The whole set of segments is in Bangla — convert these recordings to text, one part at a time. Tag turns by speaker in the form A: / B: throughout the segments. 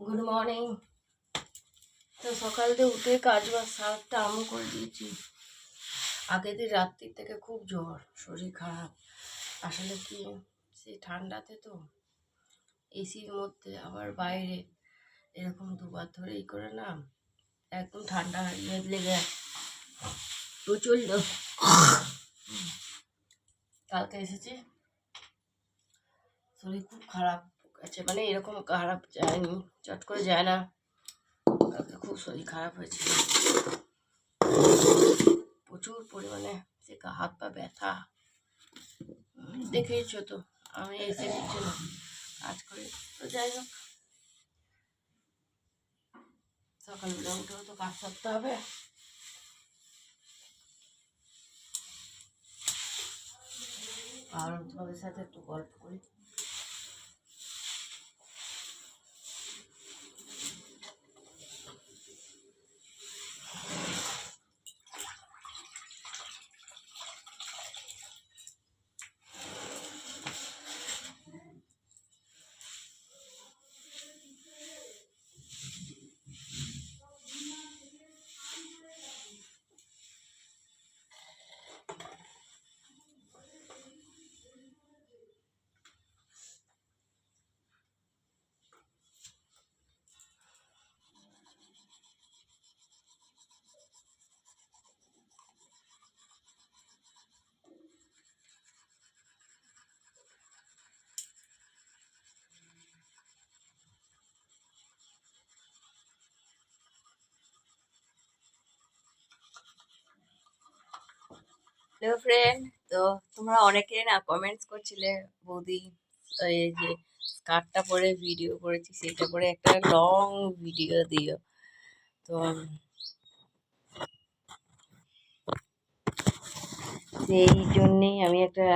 A: গুড মর্নিং তো সকাল দিয়ে উঠে কাজ বাজ সারাটা আমও করে দিয়েছি। আগের দিন রাত্রির থেকে খুব জ্বর, শরীর খারাপ। আসলে কি, সেই ঠান্ডাতে তো এসির মধ্যে আবার বাইরে এরকম দুবার ধরে ই করে না, একদম ঠান্ডা লেগে প্রচণ্ড। কালকে এসেছি, শরীর খুব খারাপ। আছে। মানে এরকম খারাপ যায়নি চট করে যায় না। কালকে খুব শরীর খারাপ হয়েছিল। প্রচুর পরিমাণে সে হাত পা ব্যথা। উম, তো আমি এসে কিছু না কাজ করে। তো যাই হোক। সকালবেলা উঠেও তো কাজ করতে হবে। আর তোমাদের সাথে একটু গল্প করি।
B: হ্যালো ফ্রেন্ড তো তোমরা অনেকে না কমেন্টস করছিলে, বৌদি, এই যে স্কার্টটা পরে ভিডিও করেছি, সেইটা পরে একটা লং ভিডিও দিও। তো, সেই জন্যেই আমি একটা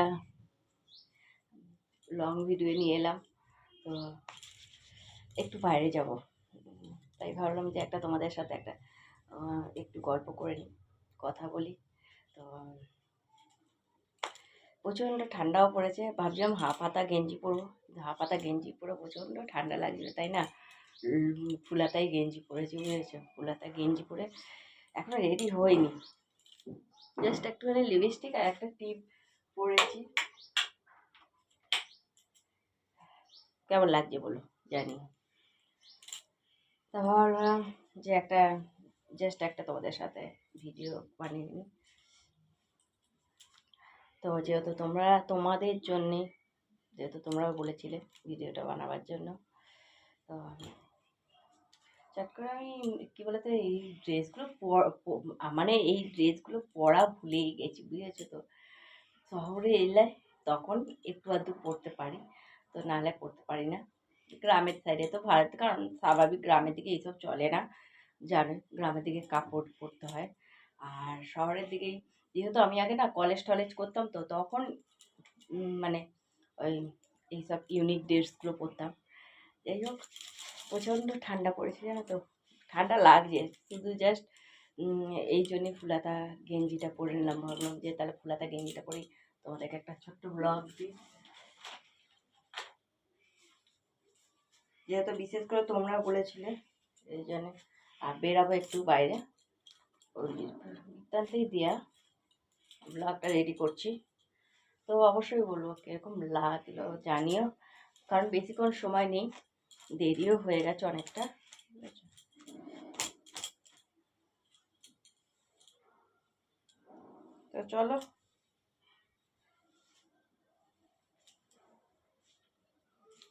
B: লং ভিডিও নিয়ে এলাম। তো একটু বাইরে যাব। তাই ভাবলাম যে একটা তোমাদের সাথে একটা একটু গল্প করে নিই, কথা বলি তো প্রচণ্ড ঠান্ডাও পড়েছে। ভাবছিলাম হাফ হাতা গেঞ্জি পরবো। হাফ হাতা গেঞ্জি পরে প্রচণ্ড ঠান্ডা লাগছিল, তাই না? ফুলাতাই গেঞ্জি পরেছি, বুঝেছ? ফুলাতা গেঞ্জি পরে এখনও রেডি হয়নি। জাস্ট একটুখানি লিপস্টিক আর একটা টিপ পরেছি। কেমন লাগছে বলো? জানি। তা ভাবলাম যে একটা জাস্ট একটা তোমাদের সাথে ভিডিও বানিয়ে নিই। তো যেহেতু তোমরা, তোমাদের জন্যে, যেহেতু তোমরাও বলেছিলে ভিডিওটা বানাবার জন্য, তো চট করে আমি কী বলতো, এই ড্রেসগুলো মানে এই ড্রেসগুলো পরা ভুলেই গেছি, বুঝেছ তো? শহরে এলে তখন একটু আধটু পরতে পারি, তো নাহলে পরতে পারি না। গ্রামের সাইডে তো ভারত, কারণ স্বাভাবিক গ্রামের দিকে এইসব চলে না জানো গ্রামের দিকে কাপড় পরতে হয়, আর শহরের দিকেই যেহেতু আমি আগে না কলেজ টলেজ করতাম তো তখন মানে ওই এইসব ইউনিক ড্রেসগুলো পরতাম। যাই হোক, প্রচণ্ড ঠান্ডা পড়েছে জানো তো। ঠান্ডা লাগছে শুধু জাস্ট এই জন্যে ফুলাতা গেঞ্জিটা পরে নিলাম। ভাবলাম যে তাহলে ফুলাতা গেঞ্জিটা পরেই তোমাদেরকে একটা ছোট্ট ব্লগ দিই। যেহেতু বিশেষ করে তোমরা বলেছিলে, এই জন্য। আর বেরাবো একটু বাইরে। ওই দিয়া। ব্লগটা রেডি করছি। তো অবশ্যই বলব কীরকম লাগল জানিও। কারণ বেশিক্ষণ সময় নেই, দেরিও হয়ে গেছে অনেকটা। তো চলো।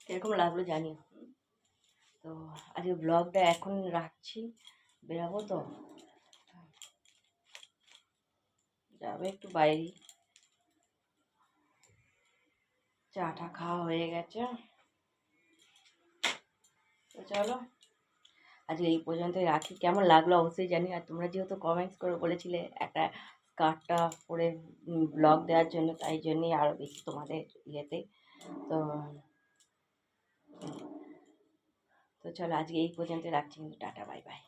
B: কীরকম লাগল জানিও। তো আজকে ব্লগটা এখন রাখছি। বেরাবো তো? যাবে, একটু বাইরে। চাটা খাওয়া হয়ে গেছে। তো চলো, আজকে এই পর্যন্তই রাখি। কেমন লাগল অবশ্যই জানি, আর তোমরা যেহেতু কমেন্টস করে বলেছিলে একটা স্কার্টটা পরে ব্লগ দেওয়ার জন্য, তাই জন্যই আরও বেশি তোমাদের ইয়েতে। তো তো চলো, আজকে এই পর্যন্ত রাখছি, কিন্তু টাটা বাই বাই